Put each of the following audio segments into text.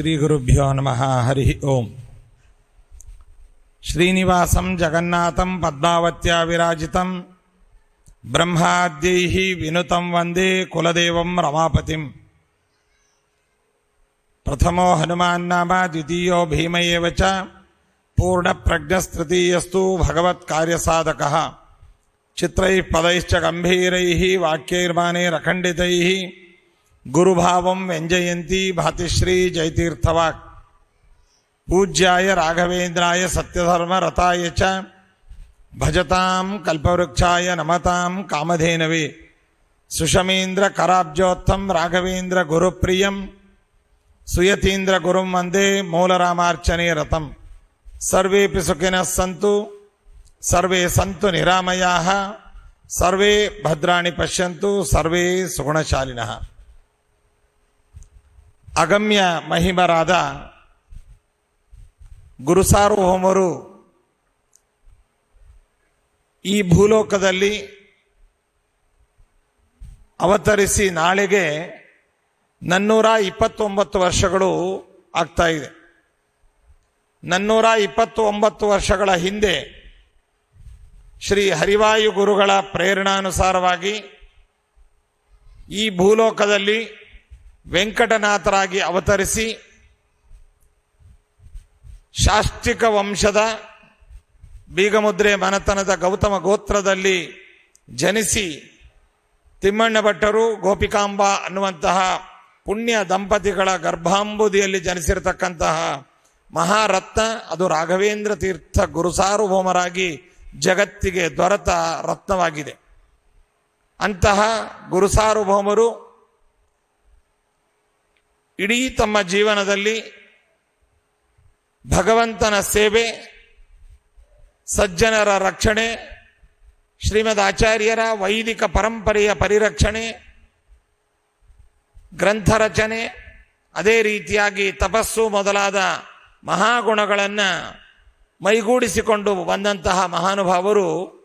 శ్రీ గురుభ్యో నమ హరి ఓం శ్రీనివాసం జగన్నాథం పద్మావత్యా విరాజితం బ్రహ్మాద్యై వినుతం వందే కులదేవం రమాపతి ప్రథమో హనుమాన్నామ ద్వితీయో భీమ ఏవచ పూర్ణప్రజ్ఞస్తృతీయస్తు భగవత్కార్యసాధక చిత్రై పదైశ్చ గంభీరై వాక్యైర్మానైరఖండితై గురుభావం వ్యంజయంతి భాతిశ్రీ జయతీర్థవాక్. పూజ్యాయ రాఘవేంద్రాయ సత్యధర్మ రథాయ చ. భజతాం కల్పవృక్షాయ నమతాం కామధేనవి. సుషమేంద్ర కరాబ్జోత్తం రాఘవేంద్ర గురుప్రియం. సుయతీంద్ర గురుం వందే మూలరామార్చనే రథం. సర్వేపి సుఖిన సంతు. సర్వే సంతు నిరామయా. సర్వే భద్రాణి పశ్యంతు. సర్వే సుగుణశాలిన. ಅಗಮ್ಯ ಮಹಿಮರಾದ ಗುರುಸಾರ್ವಭೌಮರು ಈ ಭೂಲೋಕದಲ್ಲಿ ಅವತರಿಸಿ ನಾಳೆಗೆ ನನ್ನೂರ ಇಪ್ಪತ್ತೊಂಬತ್ತು ವರ್ಷಗಳು ಆಗ್ತಾ ಇದೆ. ನನ್ನೂರ ಇಪ್ಪತ್ತು ಒಂಬತ್ತು ವರ್ಷಗಳ ಹಿಂದೆ ಶ್ರೀ ಹರಿವಾಯು ಗುರುಗಳ ಪ್ರೇರಣಾನುಸಾರವಾಗಿ ಈ ಭೂಲೋಕದಲ್ಲಿ ವೆಂಕಟನಾಥರಾಗಿ ಅವತರಿಸಿ ಶಾಸ್ತ್ರಿಕ ವಂಶದ ಬೀಗಮುದ್ರೆ ಮನತನದ ಗೌತಮ ಗೋತ್ರದಲ್ಲಿ ಜನಿಸಿ ತಿಮ್ಮಣ್ಣ ಭಟ್ಟರು ಗೋಪಿಕಾಂಬ ಅನ್ನುವಂತಹ ಪುಣ್ಯ ದಂಪತಿಗಳ ಗರ್ಭಾಂಬುದಿಯಲ್ಲಿ ಜನಿಸಿರತಕ್ಕಂತಹ ಮಹಾರತ್ನ, ಅದು ರಾಘವೇಂದ್ರ ತೀರ್ಥ ಗುರುಸಾರ್ವಭೌಮರಾಗಿ ಜಗತ್ತಿಗೆ ದೊರೆತ ರತ್ನವಾಗಿದೆ. ಅಂತಹ ಗುರುಸಾರ್ವಭೌಮರು ಇಡೀ ತಮ್ಮ ಜೀವನದಲ್ಲಿ ಭಗವಂತನ ಸೇವೆ, ಸಜ್ಜನರ ರಕ್ಷಣೆ, ಶ್ರೀಮದ್ ಆಚಾರ್ಯರ ವೈದಿಕ ಪರಂಪರೆಯ ಪರಿರಕ್ಷಣೆ, ಗ್ರಂಥ ರಚನೆ, ಅದೇ ರೀತಿಯಾಗಿ ತಪಸ್ಸು ಮೊದಲಾದ ಮಹಾಗುಣಗಳನ್ನು ಮೈಗೂಡಿಸಿಕೊಂಡು ಬಂದಂತಹ ಮಹಾನುಭಾವರು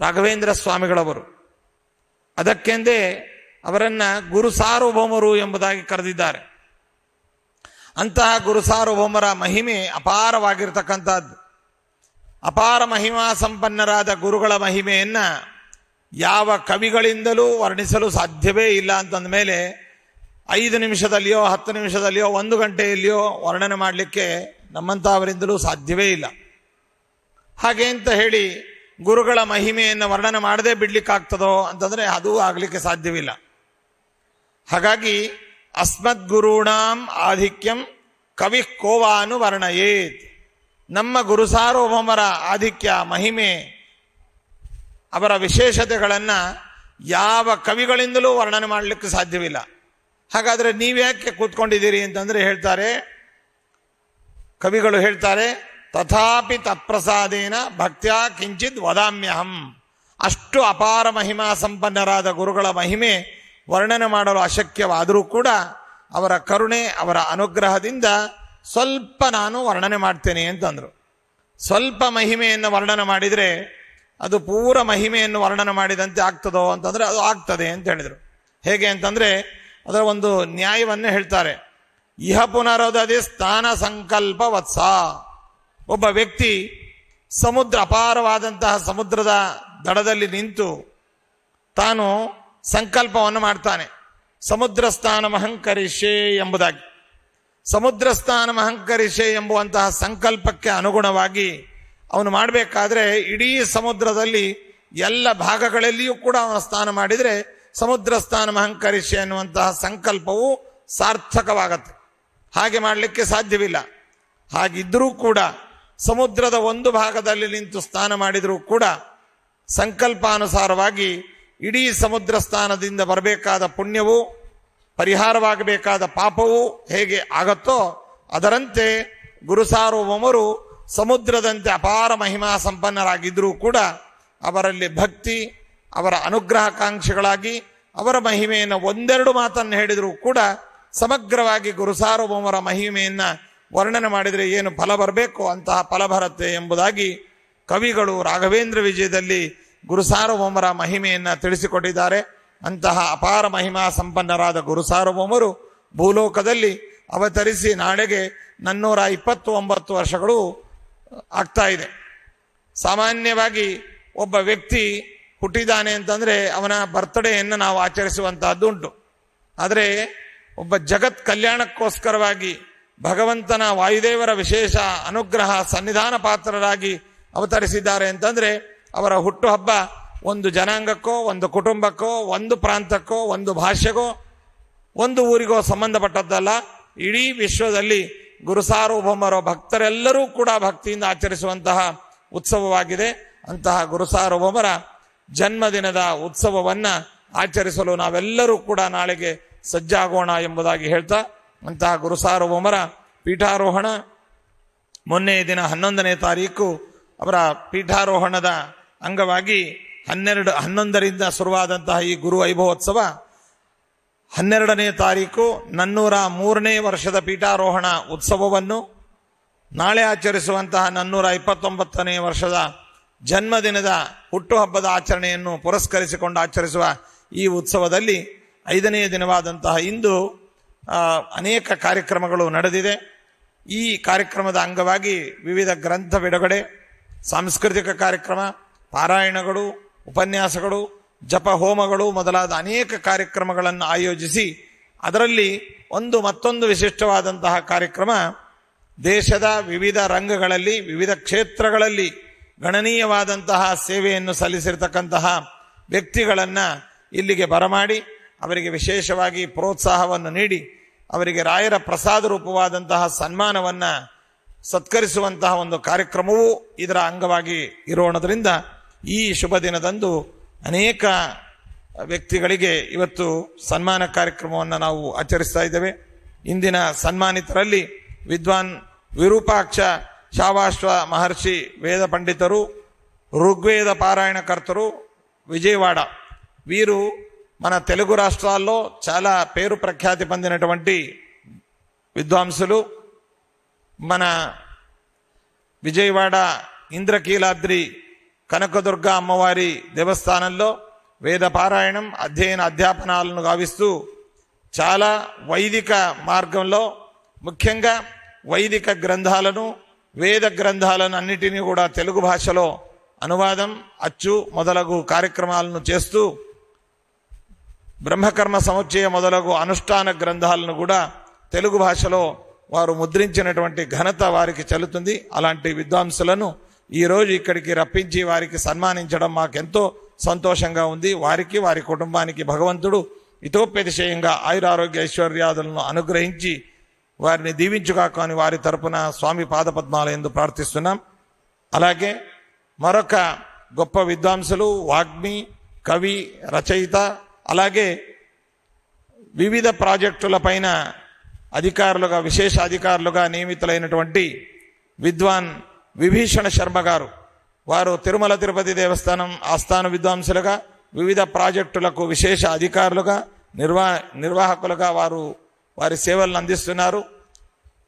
ರಾಘವೇಂದ್ರ ಸ್ವಾಮಿಗಳವರು. ಅದಕ್ಕೆಂದೇ ಅವರನ್ನ ಗುರು ಸಾರ್ವಭೌಮರು ಎಂಬುದಾಗಿ ಕರೆದಿದ್ದಾರೆ. ಅಂತಹ ಗುರು ಸಾರ್ವಭೌಮರ ಮಹಿಮೆ ಅಪಾರವಾಗಿರ್ತಕ್ಕಂಥದ್ದು. ಅಪಾರ ಮಹಿಮಾ ಸಂಪನ್ನರಾದ ಗುರುಗಳ ಮಹಿಮೆಯನ್ನು ಯಾವ ಕವಿಗಳಿಂದಲೂ ವರ್ಣಿಸಲು ಸಾಧ್ಯವೇ ಇಲ್ಲ ಅಂತಂದ ಮೇಲೆ ಐದು ನಿಮಿಷದಲ್ಲಿಯೋ, ಹತ್ತು ನಿಮಿಷದಲ್ಲಿಯೋ, ಒಂದು ಗಂಟೆಯಲ್ಲಿಯೋ ವರ್ಣನೆ ಮಾಡಲಿಕ್ಕೆ ನಮ್ಮಂಥವರಿಂದಲೂ ಸಾಧ್ಯವೇ ಇಲ್ಲ. ಹಾಗೆ ಅಂತ ಹೇಳಿ ಗುರುಗಳ ಮಹಿಮೆಯನ್ನು ವರ್ಣನೆ ಮಾಡದೇ ಬಿಡ್ಲಿಕ್ಕಾಗ್ತದೋ ಅಂತಂದರೆ ಅದು ಆಗಲಿಕ್ಕೆ ಸಾಧ್ಯವಿಲ್ಲ. ಹಾಗಾಗಿ ಅಸ್ಮದ್ಗುರುಣಾಂ ಆಧಿಕ್ಯಂ ಕವಿ ಕೋವಾನು ವರ್ಣಯೇತ್ ನಮ್ಮ ಗುರು ಸಾರ್ವಭೌಮರ ಆಧಿಕ್ಯ, ಮಹಿಮೆ, ಅವರ ವಿಶೇಷತೆಗಳನ್ನು ಯಾವ ಕವಿಗಳಿಂದಲೂ ವರ್ಣನೆ ಮಾಡಲಿಕ್ಕೆ ಸಾಧ್ಯವಿಲ್ಲ. ಹಾಗಾದರೆ ನೀವ್ಯಾಕೆ ಕೂತ್ಕೊಂಡಿದ್ದೀರಿ ಅಂತಂದ್ರೆ ಹೇಳ್ತಾರೆ, ಕವಿಗಳು ಹೇಳ್ತಾರೆ, ತಥಾಪಿ ತತ್ಪ್ರಸಾದೇನ ಭಕ್ತ್ಯಾ ಕಿಂಚಿತ್ ವದಾಮ್ಯಹಂ. ಅಷ್ಟು ಅಪಾರ ಮಹಿಮಾ ಸಂಪನ್ನರಾದ ಗುರುಗಳ ಮಹಿಮೆ ವರ್ಣನೆ ಮಾಡಲು ಅಶಕ್ಯವಾದರೂ ಕೂಡ ಅವರ ಕರುಣೆ, ಅವರ ಅನುಗ್ರಹದಿಂದ ಸ್ವಲ್ಪ ನಾನು ವರ್ಣನೆ ಮಾಡ್ತೇನೆ ಅಂತಂದರು. ಸ್ವಲ್ಪ ಮಹಿಮೆಯನ್ನು ವರ್ಣನೆ ಮಾಡಿದರೆ ಅದು ಪೂರ ಮಹಿಮೆಯನ್ನು ವರ್ಣನೆ ಮಾಡಿದಂತೆ ಆಗ್ತದೋ ಅಂತಂದರೆ ಅದು ಆಗ್ತದೆ ಅಂತ ಹೇಳಿದರು. ಹೇಗೆ ಅಂತಂದರೆ ಅದರ ಒಂದು ನ್ಯಾಯವನ್ನು ಹೇಳ್ತಾರೆ. ಇಹ ಪುನರೋದಿ ಸ್ಥಾನ ಸಂಕಲ್ಪ ವತ್ಸ. ಒಬ್ಬ ವ್ಯಕ್ತಿ ಸಮುದ್ರ ಅಪಾರವಾದಂತಹ ಸಮುದ್ರದ ದಡದಲ್ಲಿ ನಿಂತು ತಾನು ಸಂಕಲ್ಪವನ್ನು ಮಾಡ್ತಾನೆ. ಸಮುದ್ರ ಸ್ಥಾನ ಮಹಂಕರಿಷೆ ಎಂಬುದಾಗಿ. ಸಮುದ್ರ ಸ್ಥಾನ ಮಹಂಕರಿಷೆ ಎಂಬುವಂತಹ ಸಂಕಲ್ಪಕ್ಕೆ ಅನುಗುಣವಾಗಿ ಅವನು ಮಾಡಬೇಕಾದ್ರೆ ಇಡೀ ಸಮುದ್ರದಲ್ಲಿ ಎಲ್ಲ ಭಾಗಗಳಲ್ಲಿಯೂ ಕೂಡ ಅವನು ಸ್ನಾನ ಮಾಡಿದರೆ ಸಮುದ್ರ ಸ್ಥಾನ ಮಹಂಕರಿಷೆ ಎನ್ನುವಂತಹ ಸಂಕಲ್ಪವು ಸಾರ್ಥಕವಾಗತ್ತೆ. ಹಾಗೆ ಮಾಡಲಿಕ್ಕೆ ಸಾಧ್ಯವಿಲ್ಲ. ಹಾಗಿದ್ರೂ ಕೂಡ ಸಮುದ್ರದ ಒಂದು ಭಾಗದಲ್ಲಿ ನಿಂತು ಸ್ನಾನ ಮಾಡಿದರೂ ಕೂಡ ಸಂಕಲ್ಪಾನುಸಾರವಾಗಿ ಇಡೀ ಸಮುದ್ರ ಸ್ಥಾನದಿಂದ ಬರಬೇಕಾದ ಪುಣ್ಯವು, ಪರಿಹಾರವಾಗಬೇಕಾದ ಪಾಪವು ಹೇಗೆ ಆಗತ್ತೋ ಅದರಂತೆ ಗುರುಸಾರ್ವಭೌಮರು ಸಮುದ್ರದಂತೆ ಅಪಾರ ಮಹಿಮಾ ಸಂಪನ್ನರಾಗಿದ್ದರೂ ಕೂಡ ಅವರಲ್ಲಿ ಭಕ್ತಿ, ಅವರ ಅನುಗ್ರಹಕಾಂಕ್ಷಿಗಳಾಗಿ, ಅವರ ಮಹಿಮೆಯನ್ನು ಒಂದೆರಡು ಮಾತನ್ನು ಹೇಳಿದರೂ ಕೂಡ ಸಮಗ್ರವಾಗಿ ಗುರುಸಾರ್ವಭೌಮರ ಮಹಿಮೆಯನ್ನು ವರ್ಣನೆ ಮಾಡಿದರೆ ಏನು ಫಲ ಬರಬೇಕು ಅಂತಹ ಫಲ ಬರುತ್ತೆ ಎಂಬುದಾಗಿ ಕವಿಗಳು ರಾಘವೇಂದ್ರ ವಿಜಯದಲ್ಲಿ ಗುರುಸಾರ್ವಭೌಮರ ಮಹಿಮೆಯನ್ನು ತಿಳಿಸಿಕೊಟ್ಟಿದ್ದಾರೆ. ಅಂತಹ ಅಪಾರ ಮಹಿಮಾ ಸಂಪನ್ನರಾದ ಗುರುಸಾರ್ವಭೌಮರು ಭೂಲೋಕದಲ್ಲಿ ಅವತರಿಸಿ ನಾಳೆಗೆ ನನ್ನೂರ ಇಪ್ಪತ್ತು ವರ್ಷಗಳು ಆಗ್ತಾ ಇದೆ. ಸಾಮಾನ್ಯವಾಗಿ ಒಬ್ಬ ವ್ಯಕ್ತಿ ಹುಟ್ಟಿದಾನೆ ಅಂತಂದ್ರೆ ಅವನ ಬರ್ತ್ಡೇಯನ್ನು ನಾವು ಆಚರಿಸುವಂತಹದ್ದು ಉಂಟು. ಆದರೆ ಒಬ್ಬ ಜಗತ್ ಕಲ್ಯಾಣಕ್ಕೋಸ್ಕರವಾಗಿ ಭಗವಂತನ ವಾಯುದೇವರ ವಿಶೇಷ ಅನುಗ್ರಹ ಸನ್ನಿಧಾನ ಪಾತ್ರರಾಗಿ ಅವತರಿಸಿದ್ದಾರೆ ಅಂತಂದ್ರೆ ಅವರ ಹುಟ್ಟುಹಬ್ಬ ಒಂದು ಜನಾಂಗಕ್ಕೋ, ಒಂದು ಕುಟುಂಬಕ್ಕೋ, ಒಂದು ಪ್ರಾಂತಕ್ಕೋ, ಒಂದು ಭಾಷೆಗೋ, ಒಂದು ಊರಿಗೋ ಸಂಬಂಧಪಟ್ಟದ್ದಲ್ಲ. ಇಡೀ ವಿಶ್ವದಲ್ಲಿ ಗುರುಸಾರ್ವಭೌಮರ ಭಕ್ತರೆಲ್ಲರೂ ಕೂಡ ಭಕ್ತಿಯಿಂದ ಆಚರಿಸುವಂತಹ ಉತ್ಸವವಾಗಿದೆ. ಅಂತಹ ಗುರುಸಾರ್ವಭೌಮರ ಜನ್ಮದಿನದ ಉತ್ಸವವನ್ನ ಆಚರಿಸಲು ನಾವೆಲ್ಲರೂ ಕೂಡ ನಾಳೆಗೆ ಸಜ್ಜಾಗೋಣ ಎಂಬುದಾಗಿ ಹೇಳ್ತಾ, ಅಂತಹ ಗುರುಸಾರ್ವಭೌಮರ ಪೀಠಾರೋಹಣ ಮೊನ್ನೆ ದಿನ ಹನ್ನೊಂದನೇ ತಾರೀಕು ಅವರ ಪೀಠಾರೋಹಣದ ಅಂಗವಾಗಿ ಹನ್ನೆರಡು, ಹನ್ನೊಂದರಿಂದ ಶುರುವಾದಂತಹ ಈ ಗುರು ವೈಭವೋತ್ಸವ ಹನ್ನೆರಡನೇ ತಾರೀಕು ನನ್ನೂರ ಮೂರನೇ ವರ್ಷದ ಪೀಠಾರೋಹಣ ಉತ್ಸವವನ್ನು ನಾಳೆ ಆಚರಿಸುವಂತಹ ನನ್ನೂರ ಇಪ್ಪತ್ತೊಂಬತ್ತನೇ ವರ್ಷದ ಜನ್ಮದಿನದ ಹುಟ್ಟುಹಬ್ಬದ ಆಚರಣೆಯನ್ನು ಪುರಸ್ಕರಿಸಿಕೊಂಡು ಆಚರಿಸುವ ಈ ಉತ್ಸವದಲ್ಲಿ ಐದನೇ ದಿನವಾದಂತಹ ಇಂದು ಅನೇಕ ಕಾರ್ಯಕ್ರಮಗಳು ನಡೆದಿದೆ. ಈ ಕಾರ್ಯಕ್ರಮದ ಅಂಗವಾಗಿ ವಿವಿಧ ಗ್ರಂಥ ಬಿಡುಗಡೆ, ಸಾಂಸ್ಕೃತಿಕ ಕಾರ್ಯಕ್ರಮ ಪಾರಾಯಣಗಳು, ಉಪನ್ಯಾಸಗಳು, ಜಪ ಹೋಮಗಳು ಮೊದಲಾದ ಅನೇಕ ಕಾರ್ಯಕ್ರಮಗಳನ್ನು ಆಯೋಜಿಸಿ ಅದರಲ್ಲಿ ಒಂದು ಮತ್ತೊಂದು ವಿಶಿಷ್ಟವಾದಂತಹ ಕಾರ್ಯಕ್ರಮ ದೇಶದ ವಿವಿಧ ರಂಗಗಳಲ್ಲಿ, ವಿವಿಧ ಕ್ಷೇತ್ರಗಳಲ್ಲಿ ಗಣನೀಯವಾದಂತಹ ಸೇವೆಯನ್ನು ಸಲ್ಲಿಸಿರ್ತಕ್ಕಂತಹ ವ್ಯಕ್ತಿಗಳನ್ನ ಇಲ್ಲಿಗೆ ಬರಮಾಡಿ, ಅವರಿಗೆ ವಿಶೇಷವಾಗಿ ಪ್ರೋತ್ಸಾಹವನ್ನು ನೀಡಿ, ಅವರಿಗೆ ರಾಯರ ಪ್ರಸಾದ ರೂಪವಾದಂತಹ ಸನ್ಮಾನವನ್ನ ಸತ್ಕರಿಸುವಂತಹ ಒಂದು ಕಾರ್ಯಕ್ರಮವೂ ಇದರ ಅಂಗವಾಗಿ ಇರೋಣದ್ರಿಂದ ಈ ಶುಭ ದಿನದಂದು ಅನೇಕ ವ್ಯಕ್ತಿಗಳಿಗೆ ಇವತ್ತು ಸನ್ಮಾನ ಕಾರ್ಯಕ್ರಮವನ್ನು ನಾವು ಆಚರಿಸ್ತಾ ಇದ್ದೇವೆ ಇಂದಿನ ಸನ್ಮಾನಿತರಲ್ಲಿ ವಿದ್ವಾನ್ ವಿರೂಪಾಕ್ಷ ಶಾವಾಶ್ವ ಮಹರ್ಷಿ ವೇದ ಪಂಡಿತರು ಋಗ್ವೇದ పారాయణకర్తరు విజయవాడ వీరు మన తెలుగు రాష్ట్రాల్లో చాలా పేరు ప్రఖ్యాతి పొందినటువంటి విద్వాంసులు మన విజయవాడ ఇంద్రకీలాద్రి కనకదుర్గ అమ్మవారి దేవస్థానంలో వేద పారాయణం అధ్యయన అధ్యాపనాలను గావిస్తూ చాలా వైదిక మార్గంలో ముఖ్యంగా వైదిక గ్రంథాలను వేద గ్రంథాలను అన్నిటినీ కూడా తెలుగు భాషలో అనువాదం అచ్చు మొదలగు కార్యక్రమాలను చేస్తూ బ్రహ్మకర్మ సముచ్చయ మొదలగు అనుష్ఠాన గ్రంథాలను కూడా తెలుగు భాషలో వారు ముద్రించినటువంటి ఘనత వారికి చెల్లుతుంది. అలాంటి విద్వాంసులను ఈ రోజు ఇక్కడికి రప్పించి వారికి సన్మానించడం మాకెంతో సంతోషంగా ఉంది. వారికి వారి కుటుంబానికి భగవంతుడు ఇతోప్యతిశయంగా ఆయురారోగ్య ఐశ్వర్యాదులను అనుగ్రహించి వారిని దీవించుగాక అని వారి తరపున స్వామి పాదపద్మాలయందు ప్రార్థిస్తున్నాం. అలాగే మరొక గొప్ప విద్వాంసులు వాగ్మి కవి రచయిత అలాగే వివిధ ప్రాజెక్టులపైన అధికారులుగా విశేష అధికారులుగా నియమితులైనటువంటి విద్వాన్ విభీషణ శర్మ గారు. వారు తిరుమల తిరుపతి దేవస్థానం ఆస్థాన విద్వాంసులుగా వివిధ ప్రాజెక్టులకు విశేష అధికారులుగా నిర్వా నిర్వాహకులుగా వారు వారి సేవలను అందిస్తున్నారు.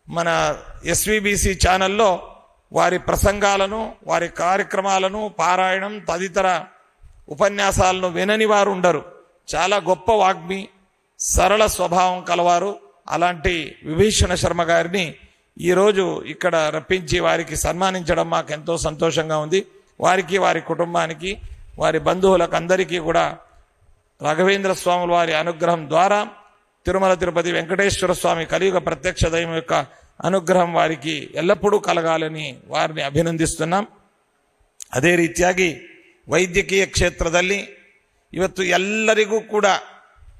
మన ఎస్విబిసి ఛానల్లో వారి ప్రసంగాలను వారి కార్యక్రమాలను పారాయణం తదితర ఉపన్యాసాలను వినని వారు ఉండరు. చాలా గొప్ప వాగ్మి సరళ స్వభావం కలవారు. అలాంటి విభీషణ శర్మ గారిని ఈరోజు ఇక్కడ రప్పించి వారికి సన్మానించడం మాకు ఎంతో సంతోషంగా ఉంది వారికి వారి కుటుంబానికి వారి బంధువులకు అందరికీ కూడా రాఘవేంద్ర స్వాముల వారి అనుగ్రహం ద్వారా తిరుమల తిరుపతి వెంకటేశ్వర స్వామి కలియుగ ప్రత్యక్ష దైవం యొక్క అనుగ్రహం వారికి ఎల్లప్పుడూ కలగాలని వారిని అభినందిస్తున్నాం ಅದೇ ರೀತಿಯಾಗಿ ವೈದ್ಯಕೀಯ ಕ್ಷೇತ್ರದಲ್ಲಿ ಇವತ್ತು ಎಲ್ಲರಿಗೂ ಕೂಡ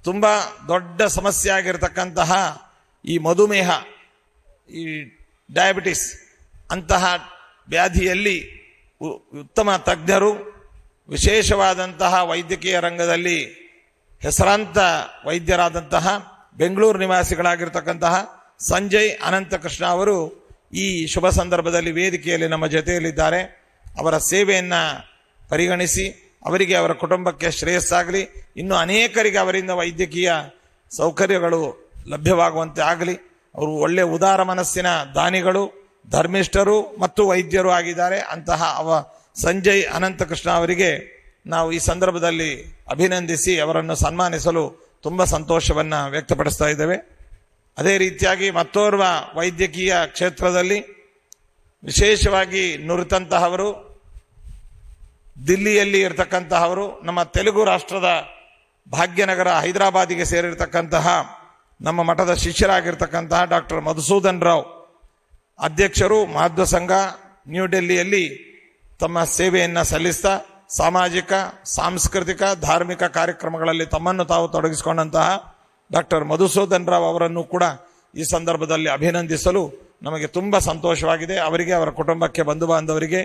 ತುಂಬ ದೊಡ್ಡ ಸಮಸ್ಯೆ ಆಗಿರತಕ್ಕಂತಹ ಈ ಮಧುಮೇಹ ಈ ಡಯಾಬಿಟಿಸ್ ಅಂತಹ ವ್ಯಾಧಿಯಲ್ಲಿ ಉತ್ತಮ ತಜ್ಞರು, ವಿಶೇಷವಾದಂತಹ ವೈದ್ಯಕೀಯ ರಂಗದಲ್ಲಿ ಹೆಸರಾಂತ ವೈದ್ಯರಾದಂತಹ ಬೆಂಗಳೂರು ನಿವಾಸಿಗಳಾಗಿರ್ತಕ್ಕಂತಹ ಸಂಜಯ್ ಅನಂತಕೃಷ್ಣ ಅವರು ಈ ಶುಭ ಸಂದರ್ಭದಲ್ಲಿ ವೇದಿಕೆಯಲ್ಲಿ ನಮ್ಮ ಜೊತೆಯಲ್ಲಿದ್ದಾರೆ. ಅವರ ಸೇವೆಯನ್ನು ಪರಿಗಣಿಸಿ, ಅವರಿಗೆ ಅವರ ಕುಟುಂಬಕ್ಕೆ ಶ್ರೇಯಸ್ಸಾಗಲಿ. ಇನ್ನು ಅನೇಕರಿಗೆ ಅವರಿಂದ ವೈದ್ಯಕೀಯ ಸೌಕರ್ಯಗಳು ಲಭ್ಯವಾಗುವಂತೆ ಆಗಲಿ. ಅವರು ಒಳ್ಳೆ ಉದಾರ ಮನಸ್ಸಿನ ದಾನಿಗಳು, ಧರ್ಮಿಷ್ಠರು ಮತ್ತು ವೈದ್ಯರು ಆಗಿದ್ದಾರೆ. ಅಂತಹ ಅವ ಸಂಜಯ್ ಅನಂತಕೃಷ್ಣ ಅವರಿಗೆ ನಾವು ಈ ಸಂದರ್ಭದಲ್ಲಿ ಅಭಿನಂದಿಸಿ ಅವರನ್ನು ಸನ್ಮಾನಿಸಲು ತುಂಬ ಸಂತೋಷವನ್ನು ವ್ಯಕ್ತಪಡಿಸ್ತಾ ಇದ್ದೇವೆ. ಅದೇ ರೀತಿಯಾಗಿ ಮತ್ತೋರ್ವ ವೈದ್ಯಕೀಯ ಕ್ಷೇತ್ರದಲ್ಲಿ ವಿಶೇಷವಾಗಿ ನುರಿತಂತಹವರು, ದಿಲ್ಲಿಯಲ್ಲಿ ಇರತಕ್ಕಂತಹವರು, ನಮ್ಮ ತೆಲುಗು ರಾಷ್ಟ್ರದ ಭಾಗ್ಯನಗರ ಹೈದರಾಬಾದಿಗೆ ಸೇರಿರ್ತಕ್ಕಂತಹ ನಮ್ಮ ಮಠದ ಶಿಷ್ಯರಾಗಿರ್ತಕ್ಕಂತಹ ಡಾಕ್ಟರ್ ಮಧುಸೂದನ್ ರಾವ್. ಅಧ್ಯಕ್ಷರು ಮಾಧ್ವ ಸಂಘ, ನ್ಯೂ ಡೆಲ್ಲಿಯಲ್ಲಿ ತಮ್ಮ ಸೇವೆಯನ್ನು ಸಲ್ಲಿಸ್ತಾ, ಸಾಮಾಜಿಕ, ಸಾಂಸ್ಕೃತಿಕ, ಧಾರ್ಮಿಕ ಕಾರ್ಯಕ್ರಮಗಳಲ್ಲಿ ತಮ್ಮನ್ನು ತಾವು ತೊಡಗಿಸಿಕೊಂಡಂತಹ ಡಾಕ್ಟರ್ ಮಧುಸೂದನ್ ರಾವ್ ಅವರನ್ನು ಕೂಡ ಈ ಸಂದರ್ಭದಲ್ಲಿ ಅಭಿನಂದಿಸಲು ನಮಗೆ ತುಂಬ ಸಂತೋಷವಾಗಿದೆ. ಅವರಿಗೆ, ಅವರ ಕುಟುಂಬಕ್ಕೆ, ಬಂಧು ಬಾಂಧವರಿಗೆ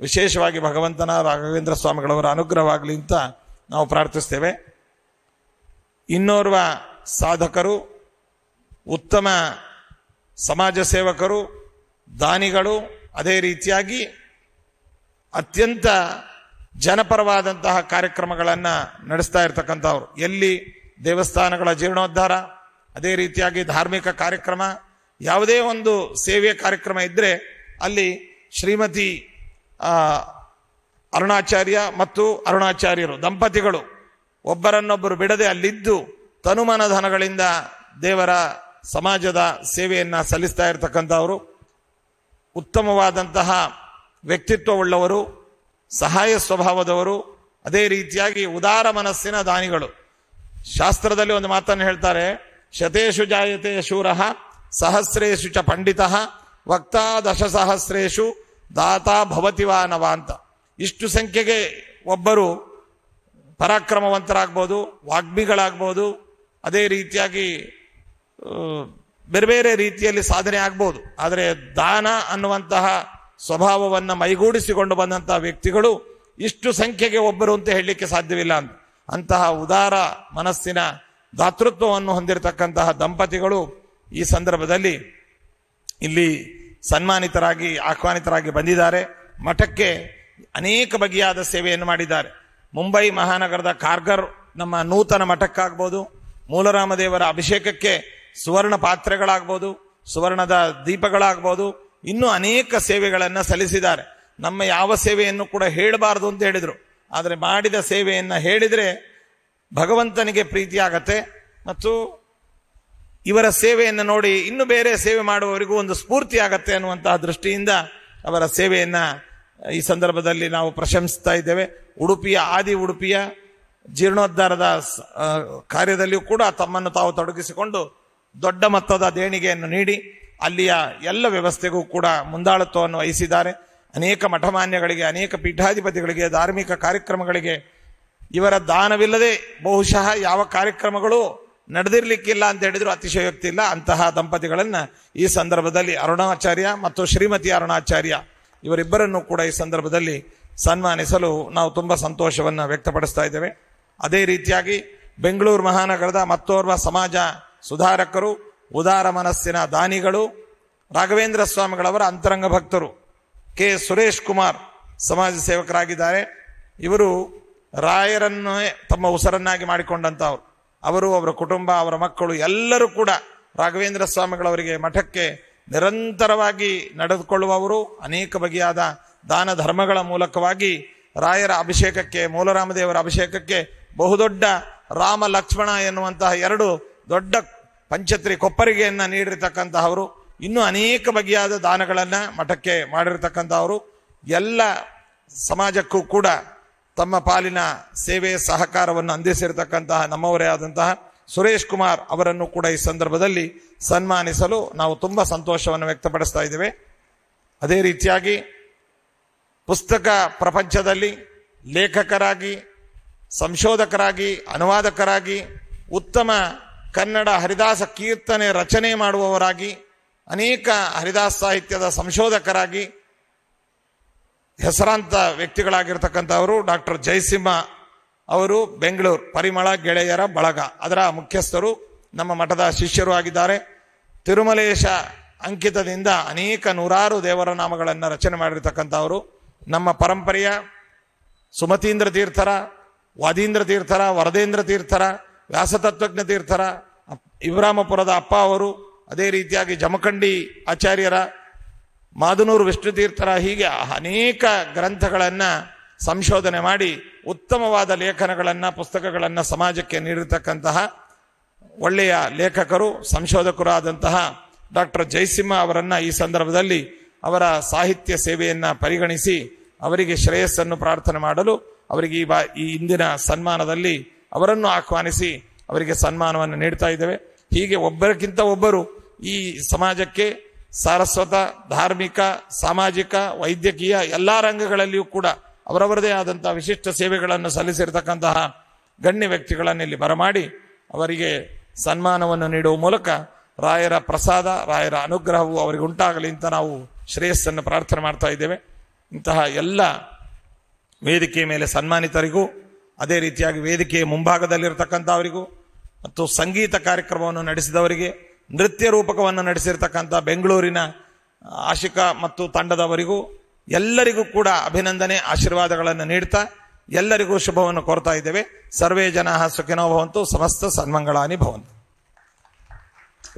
ವಿಶೇಷವಾಗಿ ಭಗವಂತನ, ರಾಘವೇಂದ್ರ ಸ್ವಾಮಿಗಳವರ ಅನುಗ್ರಹವಾಗಲಿ ಅಂತ ನಾವು ಪ್ರಾರ್ಥಿಸ್ತೇವೆ. ಇನ್ನೋರ್ವ ಸಾಧಕರು ಉತ್ತಮ ಸಮಾಜ ಸೇವಕರು, ದಾನಿಗಳು ಅದೇ ರೀತಿಯಾಗಿ ಅತ್ಯಂತ ಜನಪರವಾದಂತಹ ಕಾರ್ಯಕ್ರಮಗಳನ್ನು ನಡೆಸ್ತಾ ಇರತಕ್ಕಂಥವ್ರು. ಎಲ್ಲಿ ದೇವಸ್ಥಾನಗಳ ಜೀರ್ಣೋದ್ಧಾರ, ಅದೇ ರೀತಿಯಾಗಿ ಧಾರ್ಮಿಕ ಕಾರ್ಯಕ್ರಮ, ಯಾವುದೇ ಒಂದು ಸೇವೆಯ ಕಾರ್ಯಕ್ರಮ ಇದ್ದರೆ ಅಲ್ಲಿ ಶ್ರೀಮತಿ ಅರುಣಾಚಾರ್ಯ ಮತ್ತು ಅರುಣಾಚಾರ್ಯರು, ದಂಪತಿಗಳು ಒಬ್ಬರನ್ನೊಬ್ಬರು ಬಿಡದೆ ಅಲ್ಲಿದ್ದು ತನುಮನಧನಗಳಿಂದ ದೇವರ ಸಮಾಜದ ಸೇವೆಯನ್ನು ಸಲ್ಲಿಸ್ತಾ ಇರತಕ್ಕಂಥವರು, ಉತ್ತಮವಾದಂತಹ ವ್ಯಕ್ತಿತ್ವವುಳ್ಳವರು, ಸಹಾಯ ಸ್ವಭಾವದವರು, ಅದೇ ರೀತಿಯಾಗಿ ಉದಾರ ಮನಸ್ಸಿನ ದಾನಿಗಳು. ಶಾಸ್ತ್ರದಲ್ಲಿ ಒಂದು ಮಾತನ್ನು ಹೇಳ್ತಾರೆ ಶತೇಶು ಜಾಯತೆ ಶೂರಃ ಸಹಸ್ರೇಶು ಚ ಪಂಡಿತ, ವಕ್ತಾ ದಶಸಹಸ್ರೇಶು ದಾತಾ ಭವತಿವಾನವ ಅಂತ. ಇಷ್ಟು ಸಂಖ್ಯೆಗೆ ಒಬ್ಬರು ಪರಾಕ್ರಮವಂತರಾಗ್ಬೋದು, ವಾಗ್ಮಿಗಳಾಗ್ಬೋದು, ಅದೇ ರೀತಿಯಾಗಿ ಬೇರೆ ಬೇರೆ ರೀತಿಯಲ್ಲಿ ಸಾಧನೆ ಆಗ್ಬೋದು. ಆದರೆ ದಾನ ಅನ್ನುವಂತಹ ಸ್ವಭಾವವನ್ನು ಮೈಗೂಡಿಸಿಕೊಂಡು ಬಂದಂತಹ ವ್ಯಕ್ತಿಗಳು ಇಷ್ಟು ಸಂಖ್ಯೆಗೆ ಒಬ್ಬರು ಅಂತ ಹೇಳಲಿಕ್ಕೆ ಸಾಧ್ಯವಿಲ್ಲ ಅಂತ. ಅಂತಹ ಉದಾರ ಮನಸ್ಸಿನ ದಾತೃತ್ವವನ್ನು ಹೊಂದಿರತಕ್ಕಂತಹ ದಂಪತಿಗಳು ಈ ಸಂದರ್ಭದಲ್ಲಿ ಇಲ್ಲಿ ಸನ್ಮಾನಿತರಾಗಿ, ಆಹ್ವಾನಿತರಾಗಿ ಬಂದಿದ್ದಾರೆ. ಮಠಕ್ಕೆ ಅನೇಕ ಬಗೆಯಾದ ಸೇವೆಯನ್ನು ಮಾಡಿದ್ದಾರೆ. ಮುಂಬೈ ಮಹಾನಗರದ ಕಾರ್ಗರ್ ನಮ್ಮ ನೂತನ ಮಠಕ್ಕಾಗ್ಬೋದು. ಮೂಲರಾಮದೇವರ ಅಭಿಷೇಕಕ್ಕೆ ಸುವರ್ಣ ಪಾತ್ರೆಗಳಾಗ್ಬೋದು, ಸುವರ್ಣದ ದೀಪಗಳಾಗ್ಬೋದು, ಇನ್ನೂ ಅನೇಕ ಸೇವೆಗಳನ್ನು ಸಲ್ಲಿಸಿದ್ದಾರೆ. ನಮ್ಮ ಯಾವ ಸೇವೆಯನ್ನು ಕೂಡ ಹೇಳಬಾರದು ಅಂತ ಹೇಳಿದರು. ಆದರೆ ಮಾಡಿದ ಸೇವೆಯನ್ನು ಹೇಳಿದರೆ ಭಗವಂತನಿಗೆ ಪ್ರೀತಿಯಾಗತ್ತೆ ಮತ್ತು ಇವರ ಸೇವೆಯನ್ನು ನೋಡಿ ಇನ್ನು ಬೇರೆ ಸೇವೆ ಮಾಡುವವರಿಗೂ ಒಂದು ಸ್ಫೂರ್ತಿ ಆಗತ್ತೆ ಅನ್ನುವಂತಹ ದೃಷ್ಟಿಯಿಂದ ಅವರ ಸೇವೆಯನ್ನು ಈ ಸಂದರ್ಭದಲ್ಲಿ ನಾವು ಪ್ರಶಂಸಿಸ್ತಾ ಇದ್ದೇವೆ. ಉಡುಪಿಯ, ಆದಿ ಉಡುಪಿಯ ಜೀರ್ಣೋದ್ಧಾರದ ಕಾರ್ಯದಲ್ಲಿಯೂ ಕೂಡ ತಮ್ಮನ್ನು ತಾವು ತೊಡಗಿಸಿಕೊಂಡು ದೊಡ್ಡ ಮೊತ್ತದ ದೇಣಿಗೆಯನ್ನು ನೀಡಿ ಅಲ್ಲಿಯ ಎಲ್ಲ ವ್ಯವಸ್ಥೆಗೂ ಕೂಡ ಮುಂದಾಳತ್ವವನ್ನು ವಹಿಸಿದ್ದಾರೆ. ಅನೇಕ ಮಠಮಾನ್ಯಗಳಿಗೆ, ಅನೇಕ ಪೀಠಾಧಿಪತಿಗಳಿಗೆ, ಧಾರ್ಮಿಕ ಕಾರ್ಯಕ್ರಮಗಳಿಗೆ ಇವರ ದಾನವಿಲ್ಲದೆ ಬಹುಶಃ ಯಾವ ಕಾರ್ಯಕ್ರಮಗಳು ನಡೆದಿರಲಿಕ್ಕಿಲ್ಲ ಅಂತ ಹೇಳಿದ್ರು ಅತಿಶಯೋಕ್ತಿ ಇಲ್ಲ. ಅಂತಹ ದಂಪತಿಗಳನ್ನು ಈ ಸಂದರ್ಭದಲ್ಲಿ ಅರುಣಾಚಾರ್ಯ ಮತ್ತು ಶ್ರೀಮತಿ ಅರುಣಾಚಾರ್ಯ ಇವರಿಬ್ಬರನ್ನು ಕೂಡ ಈ ಸಂದರ್ಭದಲ್ಲಿ ಸನ್ಮಾನಿಸಲು ನಾವು ತುಂಬಾ ಸಂತೋಷವನ್ನು ವ್ಯಕ್ತಪಡಿಸ್ತಾ ಇದ್ದೇವೆ. ಅದೇ ರೀತಿಯಾಗಿ ಬೆಂಗಳೂರು ಮಹಾನಗರದ ಮತ್ತೋರ್ವ ಸಮಾಜ ಸುಧಾರಕರು, ಉದಾರ ಮನಸ್ಸಿನ ದಾನಿಗಳು, ರಾಘವೇಂದ್ರ ಸ್ವಾಮಿಗಳವರ ಅಂತರಂಗ ಭಕ್ತರು, ಕೆ. ಸುರೇಶ್ ಕುಮಾರ್ ಸಮಾಜ ಸೇವಕರಾಗಿದ್ದಾರೆ. ಇವರು ರಾಯರನ್ನೇ ತಮ್ಮ ಉಸರನ್ನಾಗಿ ಮಾಡಿಕೊಂಡಂತವ್ರು. ಅವರು ಅವರ ಕುಟುಂಬ, ಅವರ ಮಕ್ಕಳು ಎಲ್ಲರೂ ಕೂಡ ರಾಘವೇಂದ್ರ ಸ್ವಾಮಿಗಳವರಿಗೆ ಮಠಕ್ಕೆ ನಿರಂತರವಾಗಿ ನಡೆದುಕೊಳ್ಳುವವರು, ಅನೇಕ ಬಗೆಯಾದ ದಾನ ಧರ್ಮಗಳ ಮೂಲಕವಾಗಿ ರಾಯರ ಅಭಿಷೇಕಕ್ಕೆ, ಮೂಲರಾಮದೇವರ ಅಭಿಷೇಕಕ್ಕೆ ಬಹುದೊಡ್ಡ ರಾಮ ಲಕ್ಷ್ಮಣ ಎನ್ನುವಂತಹ ಎರಡು ದೊಡ್ಡ ಪಂಚತ್ರಿ ಕೊಪ್ಪರಿಗೆಯನ್ನ ನೀಡಿರ್ತಕ್ಕಂತಹವರು, ಇನ್ನೂ ಅನೇಕ ಬಗೆಯಾದ ದಾನಗಳನ್ನ ಮಠಕ್ಕೆ ಮಾಡಿರ್ತಕ್ಕಂಥವರು ಎಲ್ಲ ಸಮಾಜಕ್ಕೂ ಕೂಡ ತಮ್ಮ ಪಾಲಿನ ಸೇವೆ ಸಹಕಾರವನ್ನು ಅಂದಿಸಿರತಕ್ಕಂತಹ ನಮ್ಮವರೇ ಆದಂತಹ ಸುರೇಶ್ ಕುಮಾರ್ ಅವರನ್ನು ಕೂಡ ಈ ಸಂದರ್ಭದಲ್ಲಿ ಸನ್ಮಾನಿಸಲು ನಾವು ತುಂಬಾ ಸಂತೋಷವನ್ನು ವ್ಯಕ್ತಪಡಿಸ್ತಾ ಇದ್ದೇವೆ. ಅದೇ ರೀತಿಯಾಗಿ ಪುಸ್ತಕ ಪ್ರಪಂಚದಲ್ಲಿ ಲೇಖಕರಾಗಿ, ಸಂಶೋಧಕರಾಗಿ, ಅನುವಾದಕರಾಗಿ, ಉತ್ತಮ ಕನ್ನಡ ಹರಿದಾಸ ಕೀರ್ತನೆ ರಚನೆ ಮಾಡುವವರಾಗಿ, ಅನೇಕ ಹರಿದಾಸ ಸಾಹಿತ್ಯದ ಸಂಶೋಧಕರಾಗಿ, ಹೆಸರಾಂತ ವ್ಯಕ್ತಿಗಳಾಗಿರ್ತಕ್ಕಂಥವರು ಡಾಕ್ಟರ್ ಜಯಸಿಂಹ ಅವರು ಬೆಂಗಳೂರು, ಪರಿಮಳ ಗೆಳೆಯರ ಬಳಗ. ಅದರ ಮುಖ್ಯಸ್ಥರು ನಮ್ಮ ಮಠದ ಶಿಷ್ಯರು ಆಗಿದ್ದಾರೆ. ತಿರುಮಲೇಶ ಅಂಕಿತದಿಂದ ಅನೇಕ ನೂರಾರು ದೇವರ ನಾಮಗಳನ್ನು ರಚನೆ ಮಾಡಿರ್ತಕ್ಕಂಥವರು. ನಮ್ಮ ಪರಂಪರೆಯ ಸುಮತೀಂದ್ರ ತೀರ್ಥರ, ವಾದೀಂದ್ರ ತೀರ್ಥರ, ವರದೇಂದ್ರ ತೀರ್ಥರ ವ್ಯಾಸತತ್ವಜ್ಞ ತೀರ್ಥರ ಇಬ್ರಾಮಪುರದ ಅಪ್ಪ ಅವರು, ಅದೇ ರೀತಿಯಾಗಿ ಜಮಖಂಡಿ ಆಚಾರ್ಯರ, ಮಾದನೂರು ವಿಷ್ಣು ತೀರ್ಥರ ಹೀಗೆ ಅನೇಕ ಗ್ರಂಥಗಳನ್ನು ಸಂಶೋಧನೆ ಮಾಡಿ ಉತ್ತಮವಾದ ಲೇಖನಗಳನ್ನು, ಪುಸ್ತಕಗಳನ್ನು ಸಮಾಜಕ್ಕೆ ನೀಡಿರತಕ್ಕಂತಹ ಒಳ್ಳೆಯ ಲೇಖಕರು ಸಂಶೋಧಕರು ಆದಂತಹ ಡಾಕ್ಟರ್ ಜಯಸಿಂಹ ಅವರನ್ನು ಈ ಸಂದರ್ಭದಲ್ಲಿ ಅವರ ಸಾಹಿತ್ಯ ಸೇವೆಯನ್ನು ಪರಿಗಣಿಸಿ ಅವರಿಗೆ ಶ್ರೇಯಸ್ಸನ್ನು ಪ್ರಾರ್ಥನೆ ಮಾಡಲು ಅವರಿಗೆ ಈ ಬಾ, ಈ ಇಂದಿನ ಸನ್ಮಾನದಲ್ಲಿ ಅವರನ್ನು ಆಹ್ವಾನಿಸಿ ಅವರಿಗೆ ಸನ್ಮಾನವನ್ನು ನೀಡ್ತಾ ಇದ್ದೇವೆ. ಹೀಗೆ ಒಬ್ಬರಿಗಿಂತ ಒಬ್ಬರು ಈ ಸಮಾಜಕ್ಕೆ ಸಾರಸ್ವತ, ಧಾರ್ಮಿಕ, ಸಾಮಾಜಿಕ, ವೈದ್ಯಕೀಯ ಎಲ್ಲಾ ರಂಗಗಳಲ್ಲಿಯೂ ಕೂಡ ಅವರವರದೇ ಆದಂತಹ ವಿಶಿಷ್ಟ ಸೇವೆಗಳನ್ನು ಸಲ್ಲಿಸಿರ್ತಕ್ಕಂತಹ ಗಣ್ಯ ವ್ಯಕ್ತಿಗಳನ್ನು ಇಲ್ಲಿ ಬರಮಾಡಿ ಅವರಿಗೆ ಸನ್ಮಾನವನ್ನು ನೀಡುವ ಮೂಲಕ ರಾಯರ ಪ್ರಸಾದ, ರಾಯರ ಅನುಗ್ರಹವು ಅವರಿಗೆ ಉಂಟಾಗಲಿ ಅಂತ ನಾವು ಶ್ರೇಯಸ್ಸನ್ನು ಪ್ರಾರ್ಥನೆ ಮಾಡ್ತಾ ಇದ್ದೇವೆ. ಇಂತಹ ಎಲ್ಲ ವೇದಿಕೆ ಮೇಲೆ ಸನ್ಮಾನಿತರಿಗೂ ಅದೇ ರೀತಿಯಾಗಿ ವೇದಿಕೆಯ ಮುಂಭಾಗದಲ್ಲಿರತಕ್ಕಂಥವರಿಗೂ ಮತ್ತು ಸಂಗೀತ ಕಾರ್ಯಕ್ರಮವನ್ನು ನಡೆಸಿದವರಿಗೆ, ನೃತ್ಯ ರೂಪಕವನ್ನು ನಡೆಸಿರ್ತಕ್ಕಂಥ ಬೆಂಗಳೂರಿನ ಆಶಿಕಾ ಮತ್ತು ತಂಡದವರಿಗೂ ಎಲ್ಲರಿಗೂ ಕೂಡ ಅಭಿನಂದನೆ, ಆಶೀರ್ವಾದಗಳನ್ನು ನೀಡ್ತಾ ಎಲ್ಲರಿಗೂ ಶುಭವನ್ನು ಕೋರ್ತಾ ಇದ್ದೇವೆ. ಸರ್ವೇ ಜನ ಸುಖಿನೋ ಭವಂತು, ಸಮಸ್ತ ಸನ್ಮಂಗಳಾನಿ ಭವಂತು.